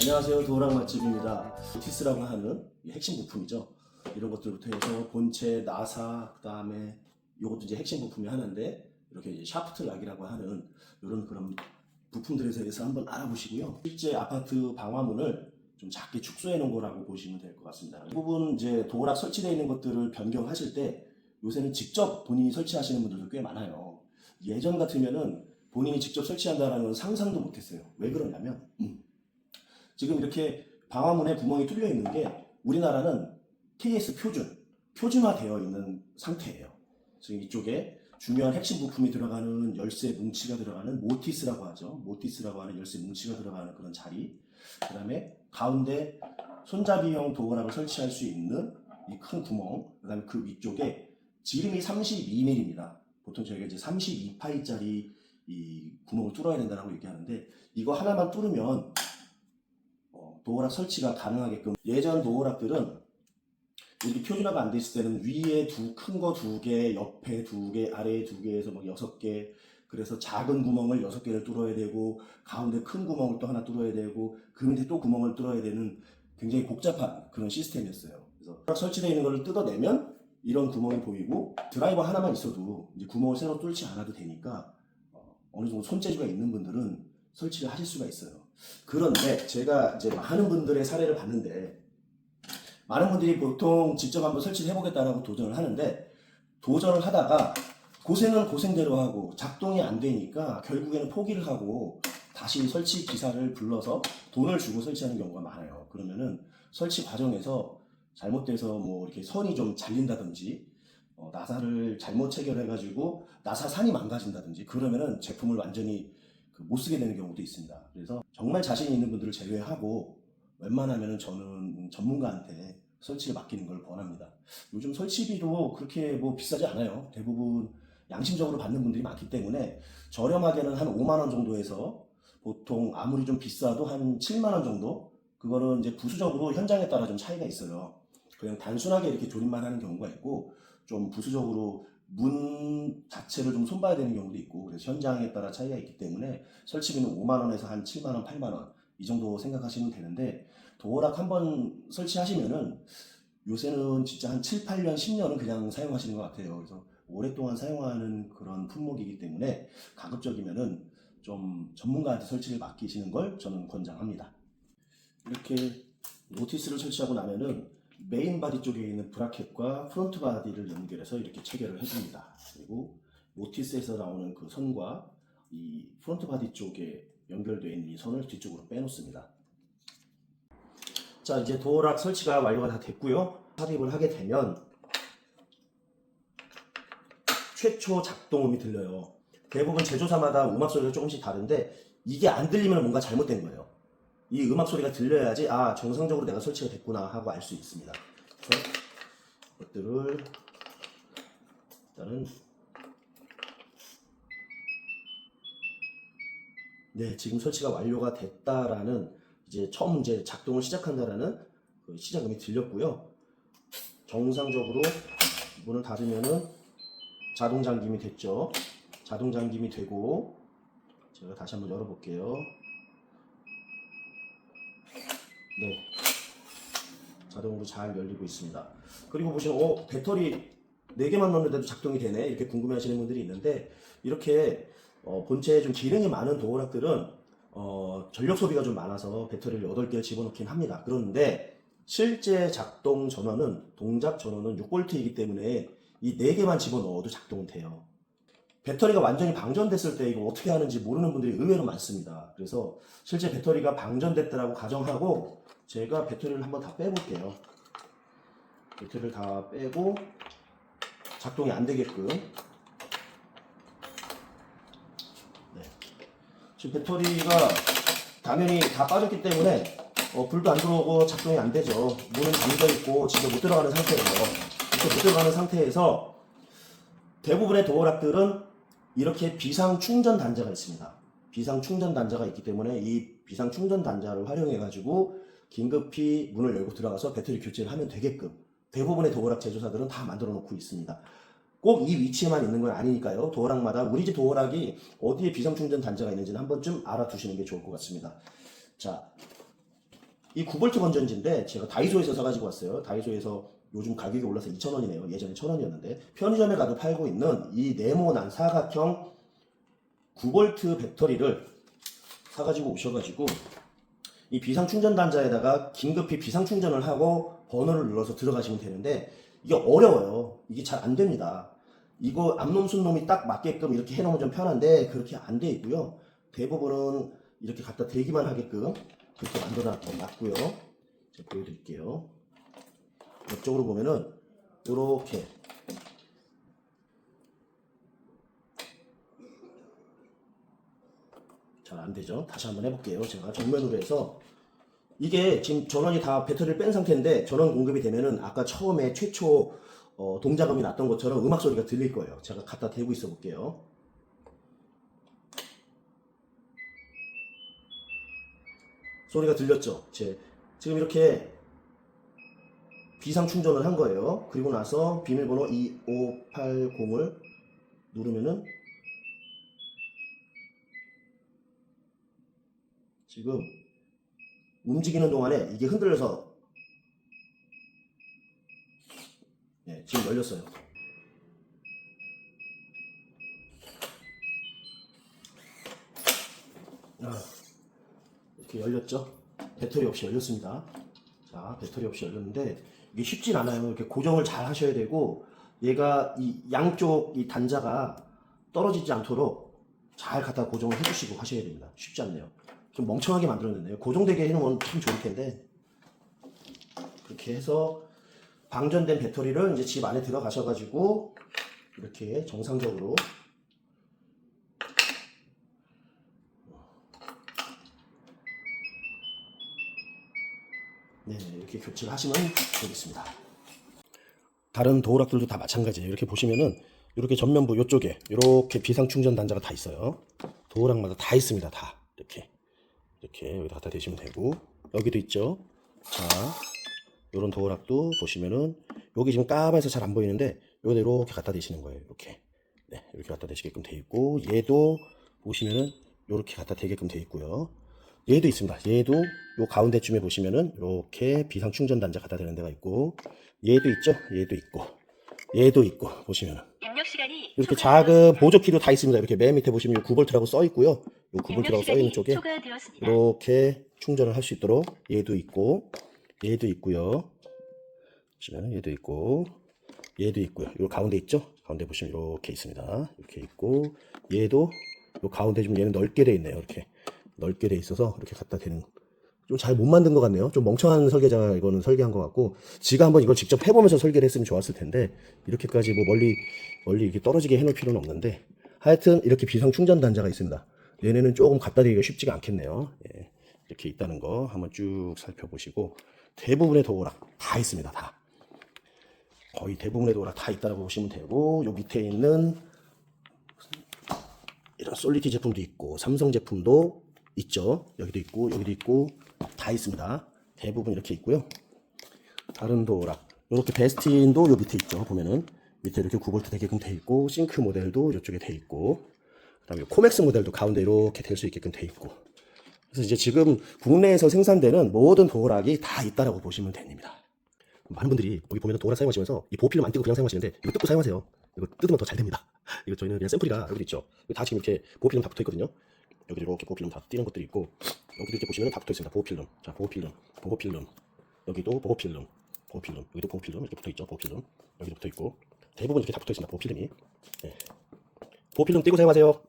안녕하세요. 도랑 맛집입니다. 티스라고 하는 이 핵심 부품이죠. 이런 것들부터 해서 본체, 나사, 그 다음에 이것도 이제 핵심 부품이 하나인데 이렇게 샤프트 락이라고 하는 이런 그런 부품들에 대해서 한번 알아보시고요. 실제 아파트 방화문을 좀 작게 축소해 놓은 거라고 보시면 될 것 같습니다. 이 부분 이제 도락 설치되어 있는 것들을 변경하실 때 요새는 직접 본인이 설치하시는 분들도 꽤 많아요. 예전 같으면은 본인이 직접 설치한다라는 건 상상도 못했어요. 왜 그러냐면 음, 지금 이렇게 방화문에 구멍이 뚫려 있는 게 우리나라는 KS 표준, 표준화되어 있는 상태예요. 지금 이쪽에 중요한 핵심 부품이 들어가는 열쇠 뭉치가 들어가는 모티스라고 하죠. 모티스라고 하는 열쇠 뭉치가 들어가는 그런 자리. 그 다음에 가운데 손잡이형 도어락을 설치할 수 있는 이 큰 구멍. 그 다음에 그 위쪽에 지름이 32mm입니다. 보통 저희가 이제 32파이짜리 이 구멍을 뚫어야 된다고 얘기하는데 이거 하나만 뚫으면 어, 도어락 설치가 가능하게끔 예전 도어락들은 이렇게 표준화가 안 돼 있을 때는 위에 두 큰 거 두 개, 옆에 두 개, 아래에 두 개에서 막 여섯 개. 그래서 작은 구멍을 여섯 개를 뚫어야 되고 가운데 큰 구멍을 또 하나 뚫어야 되고 그 밑에 또 구멍을 뚫어야 되는 굉장히 복잡한 그런 시스템이었어요. 그래서 설치되어 있는 거를 뜯어내면 이런 구멍이 보이고 드라이버 하나만 있어도 이제 구멍을 새로 뚫지 않아도 되니까 어, 어느 정도 손재주가 있는 분들은 설치를 하실 수가 있어요. 그런데 제가 이제 많은 분들의 사례를 봤는데 많은 분들이 보통 직접 한번 설치를 해보겠다라고 도전을 하는데 도전을 하다가 고생은 고생대로 하고 작동이 안 되니까 결국에는 포기를 하고 다시 설치 기사를 불러서 돈을 주고 설치하는 경우가 많아요. 그러면은 설치 과정에서 잘못돼서 뭐 이렇게 선이 좀 잘린다든지 어, 나사를 잘못 체결해가지고 나사 산이 망가진다든지 그러면은 제품을 완전히 그 못 쓰게 되는 경우도 있습니다. 그래서 정말 자신 있는 분들을 제외하고 웬만하면은 저는 전문가한테 설치를 맡기는 걸 권합니다. 요즘 설치비도 그렇게 뭐 비싸지 않아요. 대부분 양심적으로 받는 분들이 많기 때문에 저렴하게는 한 5만 원 정도에서 보통 아무리 좀 비싸도 한 7만 원 정도 그거는 이제 부수적으로 현장에 따라 좀 차이가 있어요. 그냥 단순하게 이렇게 조립만 하는 경우가 있고 좀 부수적으로 문 자체를 좀 손봐야 되는 경우도 있고 그래서 현장에 따라 차이가 있기 때문에 설치비는 5만 원에서 한 7만 원, 8만 원 이 정도 생각하시면 되는데 도어락 한번 설치하시면은 요새는 진짜 한 7, 8년, 10년은 그냥 사용하시는 것 같아요. 그래서 오랫동안 사용하는 그런 품목이기 때문에 가급적이면은 좀 전문가한테 설치를 맡기시는 걸 저는 권장합니다. 이렇게 노티스를 설치하고 나면은 메인 바디 쪽에 있는 브라켓과 프론트 바디를 연결해서 이렇게 체결을 해줍니다. 그리고 노티스에서 나오는 그 선과 이 프론트 바디 쪽에 연결되어 있는 이 선을 뒤쪽으로 빼놓습니다. 자 이제 도어락 설치가 완료가 다 됐고요. 삽입을 하게 되면 최초 작동음이 들려요. 대부분 제조사마다 음악 소리가 조금씩 다른데 이게 안 들리면 뭔가 잘못된 거예요. 이 음악 소리가 들려야지 아 정상적으로 내가 설치가 됐구나 하고 알 수 있습니다. 그래서 이것들을 일단은 네 지금 설치가 완료가 됐다라는 이제 처음 이제 작동을 시작한다라는 그 시작음이 들렸고요. 정상적으로 문을 닫으면은 자동 잠김이 됐죠. 자동 잠김이 되고 제가 다시 한번 열어볼게요. 네. 자동으로 잘 열리고 있습니다. 그리고 보시면 어 배터리 4개만 넣는데도 작동이 되네 이렇게 궁금해 하시는 분들이 있는데 이렇게 어, 본체에 좀 기능이 많은 도어락들은 어, 전력 소비가 좀 많아서 배터리를 8개를 집어넣긴 합니다. 그런데 실제 작동 전원은 동작 전원은 6V이기 때문에 이 4개만 집어넣어도 작동은 돼요. 배터리가 완전히 방전됐을 때 이거 어떻게 하는지 모르는 분들이 의외로 많습니다. 그래서 실제 배터리가 방전됐다라고 가정하고 제가 배터리를 한번 다 빼볼게요. 배터리를 다 빼고 작동이 안 되게끔. 네. 지금 배터리가 당연히 다 빠졌기 때문에 어, 불도 안 들어오고 작동이 안 되죠. 문은 잠겨 있고 집에 못 들어가는 상태예요. 이렇게 못 들어가는 상태에서 대부분의 도어락들은 이렇게 비상 충전 단자가 있습니다. 비상 충전 단자가 있기 때문에 이 비상 충전 단자를 활용해 가지고 긴급히 문을 열고 들어가서 배터리 교체를 하면 되게끔 대부분의 도어락 제조사들은 다 만들어 놓고 있습니다. 꼭 이 위치에만 있는 건 아니니까요. 도어락마다 우리 집 도어락이 어디에 비상 충전 단자가 있는지는 한 번쯤 알아두시는 게 좋을 것 같습니다. 자, 이 9V 건전지인데 제가 다이소에서 사가지고 왔어요. 다이소에서 요즘 가격이 올라서 2,000원이네요. 예전에 1,000원이었는데 편의점에 가도 팔고 있는 이 네모난 사각형 9V 배터리를 사가지고 오셔가지고 이 비상충전 단자에다가 긴급히 비상충전을 하고 번호를 눌러서 들어가시면 되는데 이게 어려워요. 이게 잘 안 됩니다. 이거 앞놈 순놈이 딱 맞게끔 이렇게 해놓으면 좀 편한데 그렇게 안 돼 있고요. 대부분은 이렇게 갖다 대기만 하게끔 그렇게 만들어 놨고요. 제가 보여드릴게요. 옆쪽으로 보면은 이렇게 잘 안 되죠. 다시 한번 해볼게요. 제가 정면으로 해서 이게 지금 전원이 다 배터리를 뺀 상태인데 전원 공급이 되면은 아까 처음에 최초 어, 동작음이 났던 것처럼 음악 소리가 들릴 거예요. 제가 갖다 대고 있어 볼게요. 소리가 들렸죠? 제 지금 이렇게 비상 충전을 한 거예요. 그리고 나서 비밀번호 2580을 누르면은 지금 움직이는 동안에 이게 흔들려서 네, 지금 열렸어요. 아, 이렇게 열렸죠? 배터리 없이 열렸습니다. 자, 배터리 없이 열렸는데 이게 쉽진 않아요. 이렇게 고정을 잘 하셔야 되고 얘가 이 양쪽 이 단자가 떨어지지 않도록 잘 갖다 고정을 해주시고 하셔야 됩니다. 쉽지 않네요. 좀 멍청하게 만들어냈네요. 고정되게 해놓으면 참 좋을 텐데 그렇게 해서 방전된 배터리를 이제 집 안에 들어가셔가지고 이렇게 정상적으로 네, 이렇게 교체를 하시면 되겠습니다. 다른 도어락들도 다 마찬가지예요. 이렇게 보시면은 이렇게 전면부 이쪽에 이렇게 비상 충전 단자가 다 있어요. 도어락마다 다 있습니다. 다 이렇게 이렇게 여기다 갖다 대시면 되고 여기도 있죠. 자, 요런 도어락도 보시면은 여기 지금 까매서 잘 안 보이는데 여기다 이렇게 갖다 대시는 거예요. 이렇게 네, 이렇게 갖다 대시게끔 돼 있고 얘도 보시면은 이렇게 갖다 대게끔 돼 있고요. 얘도 있습니다. 얘도 요 가운데쯤에 보시면은 이렇게 비상 충전 단자 갖다 대는 데가 있고 얘도 있죠. 얘도 있고 얘도 있고 보시면은 이렇게. 작은 보조키도 다 있습니다. 이렇게 맨 밑에 보시면 9V라고 써 있고요. 요 입력 9V라고 써 있는 쪽에. 이렇게 충전을 할 수 있도록 얘도 있고 얘도 있고요. 보시면 얘도 있고 얘도 있고요. 요 가운데 있죠? 가운데 보시면 이렇게 있습니다. 이렇게 있고 얘도 요 가운데 좀 얘는 넓게 돼 있네요. 이렇게 넓게 돼 있어서 이렇게 갖다 대는 좀 잘 못 만든 것 같네요. 좀 멍청한 설계자가 이거는 설계한 것 같고 지가 한번 이걸 직접 해보면서 설계를 했으면 좋았을 텐데 이렇게까지 뭐 멀리 멀리 이렇게 떨어지게 해놓을 필요는 없는데 하여튼 이렇게 비상 충전 단자가 있습니다. 얘네는 조금 갖다 대기가 쉽지가 않겠네요. 예, 이렇게 있다는 거 한번 쭉 살펴보시고 대부분의 도어락 다 있습니다. 다 거의 대부분의 도어락 다 있다고 보시면 되고 요 밑에 있는 이런 솔리티 제품도 있고 삼성 제품도 있죠. 여기도 있고 여기도 있고 다 있습니다. 대부분 이렇게 있고요. 다른 도어락 이렇게 베스틴도 요 밑에 있죠. 보면은 밑에 이렇게 9V 되게끔 돼 있고 싱크 모델도 이쪽에 돼 있고 그다음에 코맥스 모델도 가운데 이렇게 될 수 있게끔 돼 있고 그래서 이제 지금 국내에서 생산되는 모든 도어락이 다 있다라고 보시면 됩니다. 많은 분들이 여기 보면 도어락 사용하시면서 이 보필름 안 띄고 그냥 사용하시는데 이거 뜯고 사용하세요. 이거 뜯으면 더 잘 됩니다. 이거 저희는 그냥 샘플이라 여기 있죠. 다 지금 이렇게 보필름 다 붙어 있거든요. 여기 이렇게 보필름 다 띄는 것들이 있고 여기도 이렇게 보시면 다 붙어 있습니다. 보필름. 자, 보필름, 보필름. 여기도 보필름, 보필름. 여기도 보필름 이렇게 붙어 있죠. 보필름. 여기도 붙어 있고 대부분 이렇게 다 붙어 있습니다. 보필름이. 네. 보필름 띄고 사용하세요.